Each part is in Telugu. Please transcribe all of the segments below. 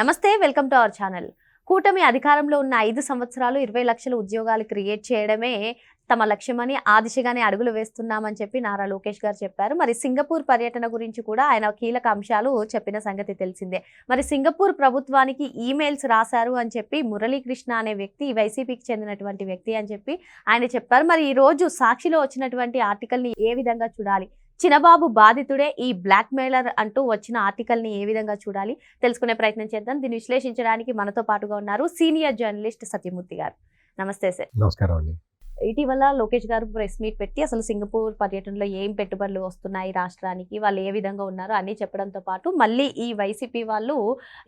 నమస్తే వెల్కమ్ టు అవర్ ఛానల్. కూటమి అధికారంలో ఉన్న ఐదు సంవత్సరాలు ఇరవై లక్షల ఉద్యోగాలు క్రియేట్ చేయడమే తమ లక్ష్యమని ఆ దిశగానే అడుగులు వేస్తున్నామని చెప్పి నారా లోకేష్ గారు చెప్పారు. మరి సింగపూర్ పర్యటన గురించి కూడా ఆయన కీలక అంశాలు చెప్పిన సంగతి తెలిసిందే. మరి సింగపూర్ ప్రభుత్వానికి ఈమెయిల్స్ రాశారు అని చెప్పి మురళీకృష్ణ అనే వ్యక్తి వైసీపీకి చెందినటువంటి వ్యక్తి అని చెప్పి ఆయన చెప్పారు. మరి ఈ రోజు సాక్షిలో వచ్చినటువంటి ఆర్టికల్ని ఏ విధంగా చూడాలి? చినబాబు బాధితుడే ఈ బ్లాక్ మెయిలర్ అంటూ వచ్చిన ఆర్టికల్ని ఏ విధంగా చూడాలి? తెలుసుకునే ప్రయత్నం చేద్దాం. దీన్ని విశ్లేషించడానికి మనతో పాటుగా ఉన్నారు సీనియర్ జర్నలిస్ట్ సత్యమూర్తి గారు. నమస్తే సార్. నమస్కారం అండి. ఇటీవల లోకేష్ గారు ప్రెస్ మీట్ పెట్టి అసలు సింగపూర్ పర్యటనలో ఏం పెట్టుబడులు వస్తున్నాయి రాష్ట్రానికి వాళ్ళు ఏ విధంగా ఉన్నారో అని చెప్పడంతో పాటు మళ్ళీ ఈ వైసీపీ వాళ్ళు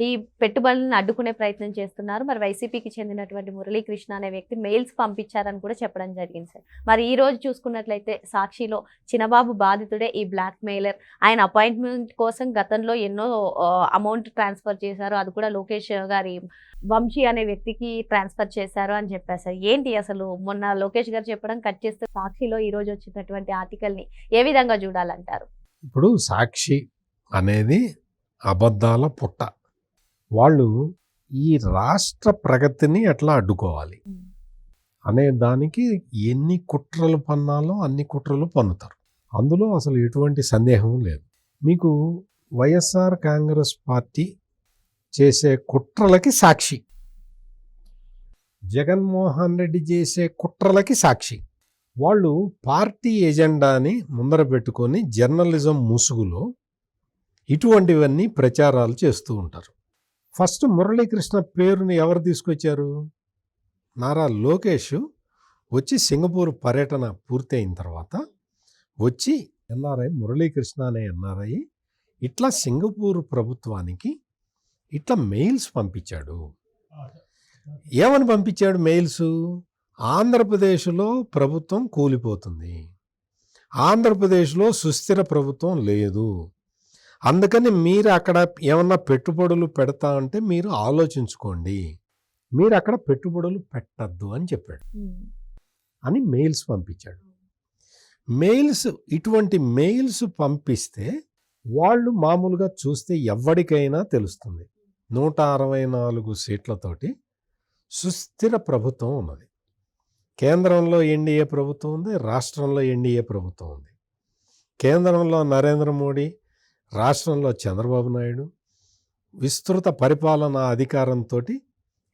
ఈ పెట్టుబడులను అడ్డుకునే ప్రయత్నం చేస్తున్నారు. మరి వైసీపీకి చెందినటువంటి మురళీకృష్ణ అనే వ్యక్తి మెయిల్స్ పంపించారని కూడా చెప్పడం జరిగింది సార్. మరి ఈ రోజు చూసుకున్నట్లయితే సాక్షిలో చినబాబు బాధితుడే ఈ బ్లాక్ మెయిలర్ ఆయన అపాయింట్మెంట్ కోసం గతంలో ఎన్నో అమౌంట్ ట్రాన్స్ఫర్ చేశారు. అది కూడా లోకేష్ గారి వంశీ అనే వ్యక్తికి ట్రాన్స్ఫర్ చేశారు అని చెప్పారు సార్. ఏంటి అసలు? మొన్న లోకేష్ గారు చెప్పడం కట్ చేస్తే సాక్షిలో ఈ రోజు వచ్చినటువంటి ఆర్టికల్ని ఏ విధంగా చూడాలంటారు? ఇప్పుడు సాక్షి అనేది అబద్ధాల పుట్ట. వాళ్ళు ఈ రాష్ట్ర ప్రగతిని ఎట్లా అడ్డుకోవాలి? అనే దానికి ఎన్ని కుట్రలు పన్నాలో అన్ని కుట్రలు పన్నుతారు. అందులో అసలు ఎటువంటి సందేహం లేదు. మీకు వైఎస్ఆర్ కాంగ్రెస్ పార్టీ చేసే కుట్రలకి సాక్షి. జగన్మోహన్ రెడ్డి చేసే కుట్రలకి సాక్షి. వాళ్ళు పార్టీ ఎజెండాని ముందర పెట్టుకొని జర్నలిజం ముసుగులో ఇటువంటివన్నీ ప్రచారాలు చేస్తూ ఉంటారు. ఫస్ట్ మురళీకృష్ణ పేరుని ఎవరు తీసుకొచ్చారు? నారా లోకేష్ వచ్చి సింగపూర్ పర్యటన పూర్తయిన తర్వాత వచ్చి ఎన్ఆర్ఐ మురళీకృష్ణ అనే ఎన్ఆర్ఐ ఇట్లా సింగపూర్ ప్రభుత్వానికి ఇట్లా మెయిల్స్ పంపించాడు. ఏమని పంపించాడు మెయిల్స్? ఆంధ్రప్రదేశ్లో ప్రభుత్వం కూలిపోతుంది. ఆంధ్రప్రదేశ్లో సుస్థిర ప్రభుత్వం లేదు. అందుకని మీరు అక్కడ ఏమన్నా పెట్టుబడులు పెడతా అంటే మీరు ఆలోచించుకోండి. మీరు అక్కడ పెట్టుబడులు పెట్టద్దు అని చెప్పాడు. అని మెయిల్స్ పంపించాడు. మెయిల్స్ ఇటువంటి మెయిల్స్ పంపిస్తే వాళ్ళు మామూలుగా చూస్తే ఎవరికైనా తెలుస్తుంది. నూట అరవై నాలుగు సీట్లతోటి సుస్థిర ప్రభుత్వం ఉన్నది. కేంద్రంలో ఎన్డీఏ ప్రభుత్వం ఉంది రాష్ట్రంలో ఎన్డీఏ ప్రభుత్వం ఉంది. కేంద్రంలో నరేంద్ర మోడీ రాష్ట్రంలో చంద్రబాబు నాయుడు విస్తృత పరిపాలనా అధికారంతో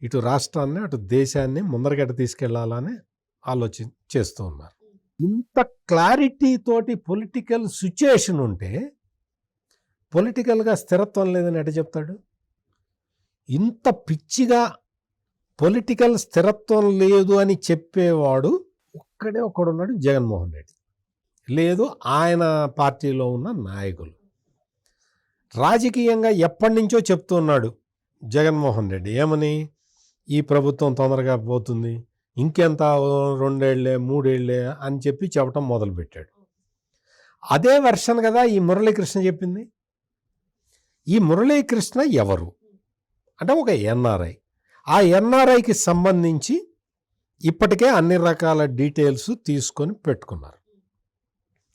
ఇటు రాష్ట్రాన్ని అటు దేశాన్ని ముందరగట తీసుకెళ్ళాలని ఆలోచి చేస్తూ ఉన్నారు. ఇంత క్లారిటీ తోటి పొలిటికల్ సిచ్యుయేషన్ ఉంటే పొలిటికల్గా స్థిరత్వం లేదని ఎట చెప్తాడు? ఇంత పిచ్చిగా పొలిటికల్ స్థిరత్వం లేదు అని చెప్పేవాడు ఒక్కడే ఒక్కడున్నాడు జగన్మోహన్ రెడ్డి. లేదు ఆయన పార్టీలో ఉన్న నాయకులు. రాజకీయంగా ఎప్పటి నుంచో చెప్తున్నాడు జగన్మోహన్ రెడ్డి. ఏమని? ఈ ప్రభుత్వం తొందరగా పోతుంది ఇంకెంత రెండేళ్ళే మూడేళ్ళే అని చెప్పి చెప్పటం మొదలుపెట్టాడు. అదే వెర్షన్ కదా ఈ మురళీకృష్ణ చెప్పింది. ఈ మురళీకృష్ణ ఎవరు? అంటే ఒక ఎన్ఆర్ఐ. ఆ ఎన్ఆర్ఐకి సంబంధించి ఇప్పటికే అన్ని రకాల డీటెయిల్స్ తీసుకొని పెట్టుకున్నారు.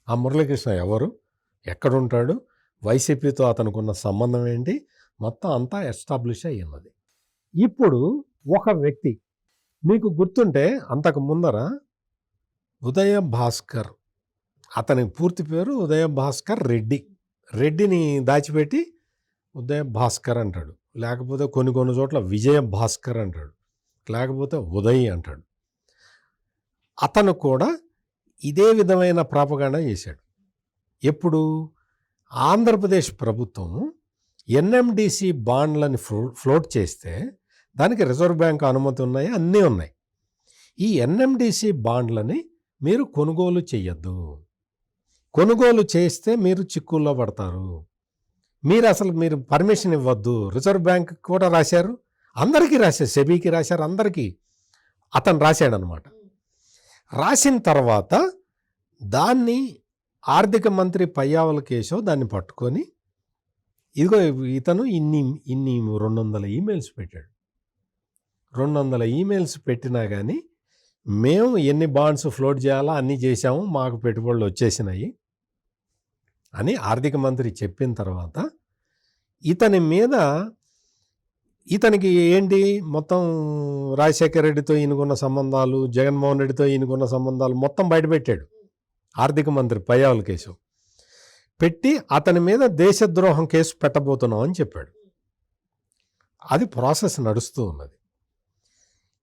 ఆ మురళీకృష్ణ ఎవరు? ఎక్కడుంటాడు? వైసీపీతో అతనుకున్న సంబంధం ఏంటి? మొత్తం అంతా ఎస్టాబ్లిష్ అయ్యిన్నది ఇప్పుడు ఒక వ్యక్తి మీకు గుర్తుంటే అంతకు ముందర ఉదయ భాస్కర్ అతని పూర్తి పేరు ఉదయ భాస్కర్ రెడ్డి. రెడ్డిని దాచిపెట్టి ఉదయ భాస్కర్ అంటాడు. లేకపోతే కొన్ని కొన్ని చోట్ల విజయ భాస్కర్ అంటాడు లేకపోతే ఉదయ్ అంటాడు. అతను కూడా ఇదే విధమైన ప్రాపగాండా చేశాడు. ఎప్పుడు? ఆంధ్రప్రదేశ్ ప్రభుత్వం ఎన్ఎండిసి బాండ్లని ఫ్లో ఫ్లోట్ చేస్తే దానికి రిజర్వ్ బ్యాంక్ అనుమతి ఉన్నాయి అన్నీ ఉన్నాయి. ఈ ఎన్ఎండిసి బాండ్లని మీరు కొనుగోలు చేయొద్దు కొనుగోలు చేస్తే మీరు చిక్కుల్లో పడతారు. మీరు అసలు మీరు పర్మిషన్ ఇవ్వద్దు. రిజర్వ్ బ్యాంక్ కూడా రాశారు. అందరికీ రాశారు. సెబీకి రాశారు. అందరికీ అతను రాశాడనమాట. రాసిన తర్వాత దాన్ని ఆర్థిక మంత్రి పయ్యావల కేశవ్ దాన్ని పట్టుకొని ఇదిగో ఇతను ఇన్ని ఇన్ని రెండు వందల ఈమెయిల్స్ పెట్టాడు. రెండు వందల ఈమెయిల్స్ పెట్టినా కానీ మేము ఎన్ని బాండ్స్ ఫ్లోట్ చేయాలో అన్నీ చేశాము. మాకు పెట్టుబడులు వచ్చేసినాయి. అని ఆర్థిక మంత్రి చెప్పిన తర్వాత ఇతని మీద ఇతనికి ఏంటి? మొత్తం రాజశేఖర రెడ్డితో ఈయనకున్న సంబంధాలు జగన్మోహన్ రెడ్డితో ఈయనకున్న సంబంధాలు మొత్తం బయటపెట్టాడు ఆర్థిక మంత్రి పయ్యావుల కేసు పెట్టి అతని మీద దేశద్రోహం కేసు పెట్టబోతున్నాం అని చెప్పాడు. అది ప్రాసెస్ నడుస్తూ ఉన్నది.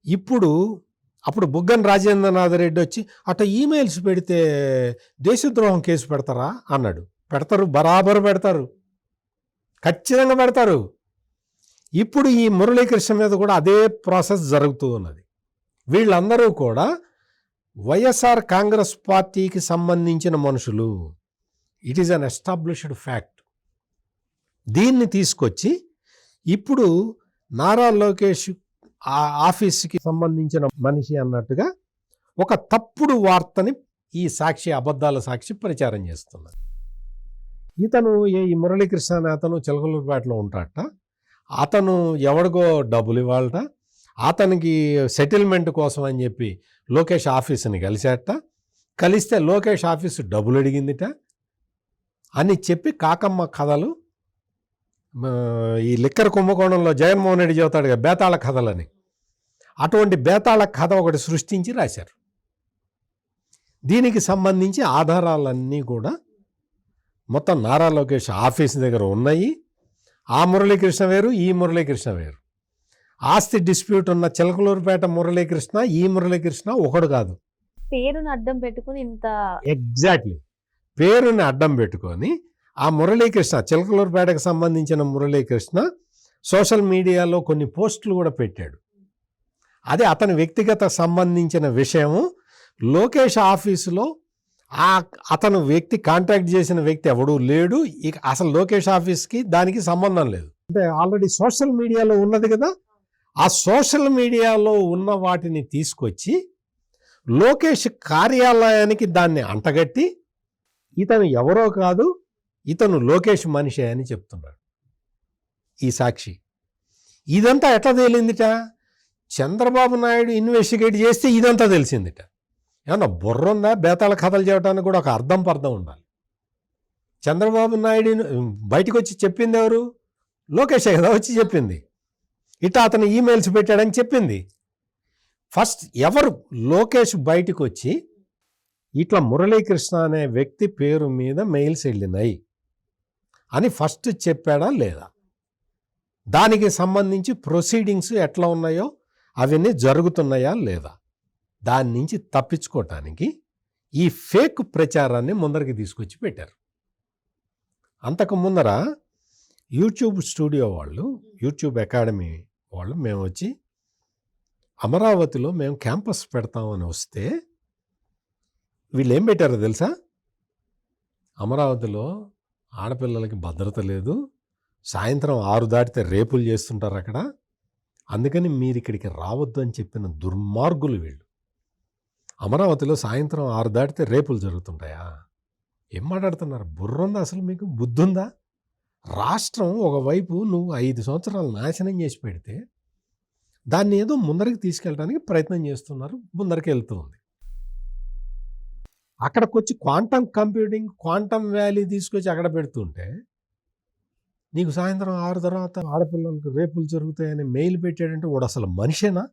ఇప్పుడు అప్పుడు బుగ్గన రాజేంద్రనాథ్ రెడ్డి వచ్చి అట ఈమెయిల్స్ పెడితే దేశద్రోహం కేసు పెడతారా? అన్నాడు. పెడతారు బరాబరు పెడతారు. ఖచ్చితంగా పెడతారు. ఇప్పుడు ఈ మురళీకృష్ణ మీద కూడా అదే ప్రాసెస్ జరుగుతూ ఉన్నది. వీళ్ళందరూ కూడా వైఎస్ఆర్ కాంగ్రెస్ పార్టీకి సంబంధించిన మనుషులు. It is an established fact దీన్ని తీసుకొచ్చి ఇప్పుడు నారా లోకేష్ ఆ ఆఫీస్కి సంబంధించిన మనిషి అన్నట్టుగా ఒక తప్పుడు వార్తని ఈ సాక్షి అబద్ధాల సాక్షి ప్రచారం చేస్తున్నారు. ఇతను ఈ మురళీకృష్ణ అనే అతను చిలకలూరుపేటలో ఉంటాడట. అతను ఎవడికో డబ్బులు ఇవ్వాలట. అతనికి సెటిల్మెంట్ కోసం అని చెప్పి లోకేష్ ఆఫీస్ని కలిసేట కలిస్తే లోకేష్ ఆఫీసు డబ్బులు అడిగిందిట. అని చెప్పి కాకమ్మ కథలు ఈ లిక్కర్ కుంభకోణంలో జగన్మోహన్ రెడ్డి చెబుతాడు కదా బేతాళ కథలని. అటువంటి బేతాళ కథ ఒకటి సృష్టించి రాశారు. దీనికి సంబంధించి ఆధారాలన్నీ కూడా మొత్తం నారా లోకేష్ ఆఫీస్ దగ్గర ఉన్నాయి. ఆ మురళీకృష్ణ వేరు ఈ మురళీకృష్ణ వేరు. ఆస్తి డిస్ప్యూట్ ఉన్న చిలకలూరుపేట మురళీకృష్ణ ఈ మురళీకృష్ణ ఒకడు కాదు. పేరును అడ్డం పెట్టుకుని ఇంత ఎగ్జాక్ట్లీ. పేరుని అడ్డం పెట్టుకొని ఆ మురళీకృష్ణ చిలకలూరుపేటకు సంబంధించిన మురళీకృష్ణ సోషల్ మీడియాలో కొన్ని పోస్టులు కూడా పెట్టాడు. అది అతని వ్యక్తిగత సంబంధించిన విషయము. లోకేష్ ఆఫీసులో ఆ అతను వ్యక్తి కాంటాక్ట్ చేసిన వ్యక్తి ఎవడూ లేడు. ఇక అసలు లోకేష్ ఆఫీస్కి దానికి సంబంధం లేదు. అంటే ఆల్రెడీ సోషల్ మీడియాలో ఉన్నది కదా. ఆ సోషల్ మీడియాలో ఉన్న వాటిని తీసుకొచ్చి లోకేష్ కార్యాలయానికి దాన్ని అంటగట్టి ఇతను ఎవరో కాదు ఇతను లోకేష్ మనిషి అని చెప్తున్నాడు ఈ సాక్షి. ఇదంతా ఎట్లా తేలిందిట? చంద్రబాబు నాయుడు ఇన్వెస్టిగేట్ చేస్తే ఇదంతా తెలిసిందిట. ఏమన్నా బుర్ర ఉందా బేతాళ కథలు చేయడానికి కూడా ఒక అర్థం పర్థం ఉండాలి. చంద్రబాబు నాయుడు బయటకు వచ్చి చెప్పింది ఎవరు? లోకేష్ కదా వచ్చి చెప్పింది. ఇట్లా అతను ఈమెయిల్స్ పెట్టాడని చెప్పింది. ఫస్ట్ ఎవరు లోకేష్ బయటకు వచ్చి ఇట్లా మురళీకృష్ణ అనే వ్యక్తి పేరు మీద మెయిల్స్ వెళ్ళినాయి అని ఫస్ట్ చెప్పాడా లేదా? దానికి సంబంధించి ప్రొసీడింగ్స్ ఎట్లా ఉన్నాయో అవన్నీ జరుగుతున్నాయా లేదా? దాని నుంచి తప్పించుకోవటానికి ఈ ఫేక్ ప్రచారాన్ని ముందరికి తీసుకొచ్చి పెట్టారు. అంతకు ముందర యూట్యూబ్ స్టూడియో వాళ్ళు యూట్యూబ్ అకాడమీ వాళ్ళు మేము వచ్చి అమరావతిలో మేము క్యాంపస్ పెడతామని వస్తే వీళ్ళు ఏం పెట్టారో తెలుసా? అమరావతిలో ఆడపిల్లలకి భద్రత లేదు. సాయంత్రం ఆరు దాటితే రేపులు చేస్తుంటారు అక్కడ. అందుకని మీరు ఇక్కడికి రావద్దు అని చెప్పిన దుర్మార్గులు వీళ్ళు. అమరావతిలో సాయంత్రం ఆరు దాటితే రేపులు జరుగుతుంటాయా? ఏం మాట్లాడుతున్నారు? బుర్ర ఉందా అసలు మీకు? బుద్ధుందా? రాష్ట్రం ఒకవైపు నువ్వు ఐదు సంవత్సరాలు నాశనం చేసి పెడితే దాన్ని ఏదో ముందరికి తీసుకెళ్ళడానికి ప్రయత్నం చేస్తున్నారు ముందరికి వెళ్తూ ఉంది. అక్కడికి వచ్చి క్వాంటమ్ కంప్యూటింగ్ క్వాంటమ్ వ్యాలీ తీసుకొచ్చి అక్కడ పెడుతుంటే నీకు సాయంత్రం ఆరు తర్వాత ఆడపిల్లలకు రేపులు జరుగుతాయని మెయిల్ పెట్టాడంటే వాడు అసలు మనిషేనా?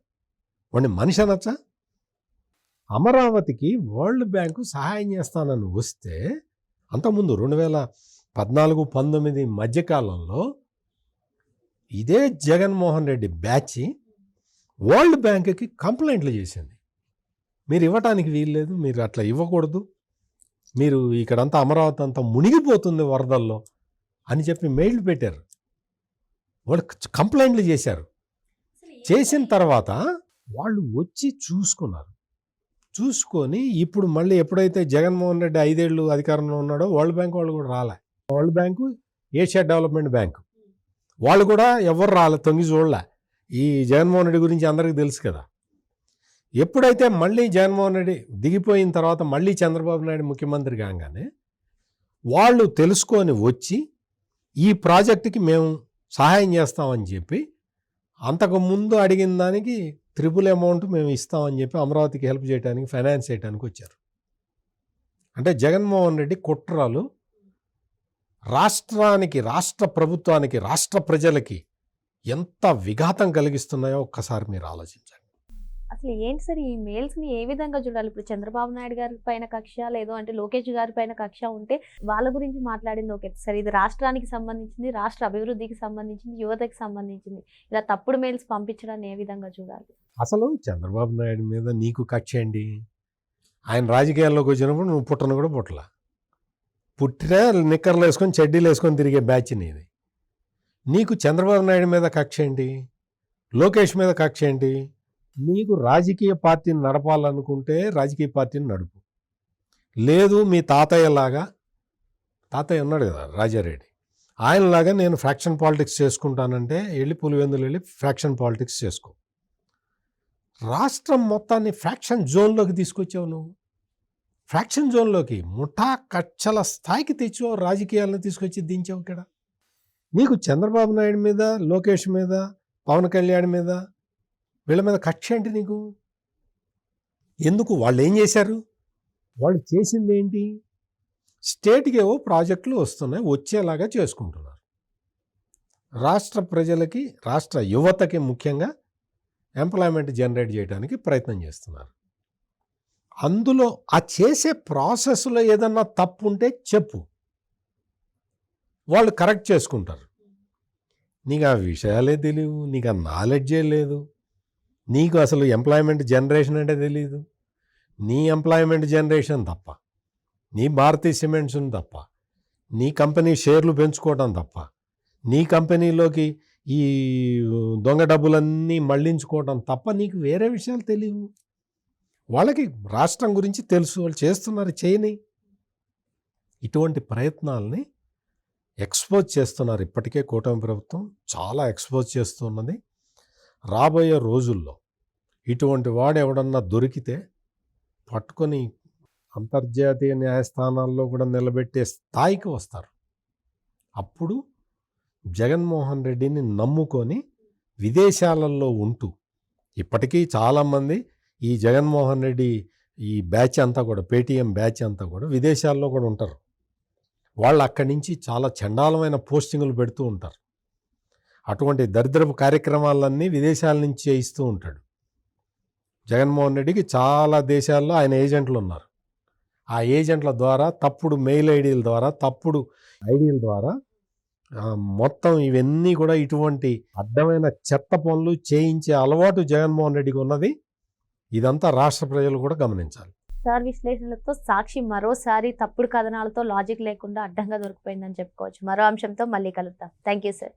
వాడిని మనిషి అనొచ్చా? అమరావతికి వరల్డ్ బ్యాంకు సహాయం చేస్తానని వస్తే అంతకుముందు రెండు వేల పద్నాలుగు పంతొమ్మిది మధ్యకాలంలో ఇదే జగన్మోహన్ రెడ్డి బ్యాచ్ వరల్డ్ బ్యాంక్కి కంప్లైంట్లు చేసింది. మీరు ఇవ్వటానికి వీల్లేదు మీరు అట్లా ఇవ్వకూడదు మీరు ఇక్కడంతా అమరావతి అంతా మునిగిపోతుంది వరదల్లో అని చెప్పి మెయిల్ పెట్టారు. వాళ్ళు కంప్లైంట్లు చేశారు. చేసిన తర్వాత వాళ్ళు వచ్చి చూసుకున్నారు. చూసుకొని ఇప్పుడు మళ్ళీ ఎప్పుడైతే జగన్మోహన్ రెడ్డి ఐదేళ్ళు అధికారంలో ఉన్నాడో వరల్డ్ బ్యాంక్ వాళ్ళు కూడా రాలే. World bank Asia development bank. వాళ్ళు కూడా ఎవరు రాలే తొంగి చూడలే. ఈ జగన్మోహన్ రెడ్డి గురించి అందరికీ తెలుసు కదా. ఎప్పుడైతే మళ్ళీ జగన్మోహన్ రెడ్డి దిగిపోయిన తర్వాత మళ్ళీ చంద్రబాబు నాయుడు ముఖ్యమంత్రి కాగానే వాళ్ళు తెలుసుకొని వచ్చి ఈ ప్రాజెక్టుకి మేము సహాయం చేస్తామని చెప్పి అంతకు ముందు అడిగిన దానికి త్రిపుల్ అమౌంట్ మేము ఇస్తామని చెప్పి అమరావతికి హెల్ప్ చేయడానికి ఫైనాన్స్ చేయడానికి వచ్చారు. అంటే జగన్మోహన్ రెడ్డి కుట్రలు రాష్ట్రానికి రాష్ట్ర ప్రభుత్వానికి రాష్ట్ర ప్రజలకి ఎంత విఘాతం కలిగిస్తున్నాయో ఒక్కసారి మీరు ఆలోచించండి. అసలు ఏంటి సార్ ఈ మెయిల్స్ని ఏ విధంగా చూడాలి? ఇప్పుడు చంద్రబాబు నాయుడు గారి పైన కక్ష లేదో అంటే లోకేష్ గారి పైన కక్ష ఉంటే వాళ్ళ గురించి మాట్లాడింది ఓకే. సరే ఇది రాష్ట్రానికి సంబంధించింది రాష్ట్ర అభివృద్ధికి సంబంధించింది యువతకి సంబంధించింది. ఇలా తప్పుడు మెయిల్స్ పంపించడాన్ని ఏ విధంగా చూడాలి? అసలు చంద్రబాబు నాయుడు మీద నీకు కక్ష అండి ఆయన రాజకీయాల్లోకి వచ్చినప్పుడు నువ్వు పుట్టను కూడా పుట్టల. పుట్టినా నిక్కర్లు వేసుకొని చెడ్డీలు వేసుకొని తిరిగే బ్యాచ్ నీది. నీకు చంద్రబాబు నాయుడు మీద కక్ష ఏంటి? లోకేష్ మీద కక్ష ఏంటి? నీకు రాజకీయ పార్టీని నడపాలనుకుంటే రాజకీయ పార్టీని నడుపు. లేదు మీ తాతయ్యలాగా తాతయ్య ఉన్నాడు కదా రాజారెడ్డి ఆయనలాగా నేను ఫ్రాక్షన్ పాలిటిక్స్ చేసుకుంటానంటే వెళ్ళి పులివెందులు వెళ్ళి ఫ్రాక్షన్ పాలిటిక్స్ చేసుకో. రాష్ట్రం మొత్తాన్ని ఫ్రాక్షన్ జోన్లోకి తీసుకొచ్చావు నువ్వు. ఫ్రాక్షన్ జోన్లోకి ముఠా కచ్చల స్థాయికి తెచ్చావు రాజకీయాలను తీసుకొచ్చి దించావు ఇక్కడ. నీకు చంద్రబాబు నాయుడు మీద లోకేష్ మీద పవన్ కళ్యాణ్ మీద వీళ్ళ మీద కక్ష ఏంటి నీకు? ఎందుకు వాళ్ళు ఏం చేశారు? వాళ్ళు చేసింది ఏంటి? స్టేట్కి ఏవో ప్రాజెక్టులు వస్తున్నాయి వచ్చేలాగా చేసుకుంటున్నారు. రాష్ట్ర ప్రజలకి రాష్ట్ర యువతకి ముఖ్యంగా ఎంప్లాయ్మెంట్ జనరేట్ చేయడానికి ప్రయత్నం చేస్తున్నారు. అందులో ఆ చేసే ప్రాసెస్లో ఏదన్నా తప్పు ఉంటే చెప్పు. వాళ్ళు కరెక్ట్ చేసుకుంటారు. నీకు ఆ విషయాలే తెలియవు నీకు ఆ నాలెడ్జే లేదు. నీకు అసలు ఎంప్లాయ్మెంట్ జనరేషన్ అంటే తెలియదు నీ ఎంప్లాయ్మెంట్ జనరేషన్ తప్ప నీ భారతీ సిమెంట్స్ తప్ప నీ కంపెనీ షేర్లు పెంచుకోవడం తప్ప నీ కంపెనీలోకి ఈ దొంగ డబ్బులన్నీ మళ్ళించుకోవడం తప్ప నీకు వేరే విషయాలు తెలియవు వాళ్ళకి రాష్ట్రం గురించి తెలుసు వాళ్ళు చేస్తున్నారు చేయని ఇటువంటి ప్రయత్నాలని ఎక్స్పోజ్ చేస్తున్నారు. ఇప్పటికే కూటమి ప్రభుత్వం చాలా ఎక్స్పోజ్ చేస్తున్నది రాబోయే రోజుల్లో ఇటువంటి వాడు ఎవడన్నా దొరికితే పట్టుకొని అంతర్జాతీయ న్యాయస్థానాల్లో కూడా నిలబెట్టే స్థాయికి వస్తారు. అప్పుడు జగన్మోహన్ రెడ్డిని నమ్ముకొని విదేశాలలో ఉంటూ ఇప్పటికీ చాలామంది ఈ జగన్మోహన్ రెడ్డి ఈ బ్యాచ్ అంతా కూడా పేటీఎం బ్యాచ్ అంతా కూడా విదేశాల్లో కూడా ఉంటారు. వాళ్ళు అక్కడి నుంచి చాలా చండాలమైన పోస్టింగులు పెడుతూ ఉంటారు. అటువంటి దరిద్రపు కార్యక్రమాలన్నీ విదేశాల నుంచి చేయిస్తూ ఉంటాడు. జగన్మోహన్ రెడ్డికి చాలా దేశాల్లో ఆయన ఏజెంట్లు ఉన్నారు. ఆ ఏజెంట్ల ద్వారా తప్పుడు మెయిల్ ఐడీల ద్వారా తప్పుడు ఐడీల ద్వారా మొత్తం ఇవన్నీ కూడా ఇటువంటి అడ్డమైన చెత్త పనులు చేయించే అలవాటు జగన్మోహన్ రెడ్డికి ఉన్నది. ఇదంతా రాష్ట్ర ప్రజలు కూడా గమనించాలి. సార్ విశ్లేషణలతో సాక్షి మరోసారి తప్పుడు కథనాలతో లాజిక్ లేకుండా అడ్డంగా దొరికిపోయిందని చెప్పుకోవచ్చు. మరో అంశంతో మళ్ళీ కలుద్దాం. Thank you sir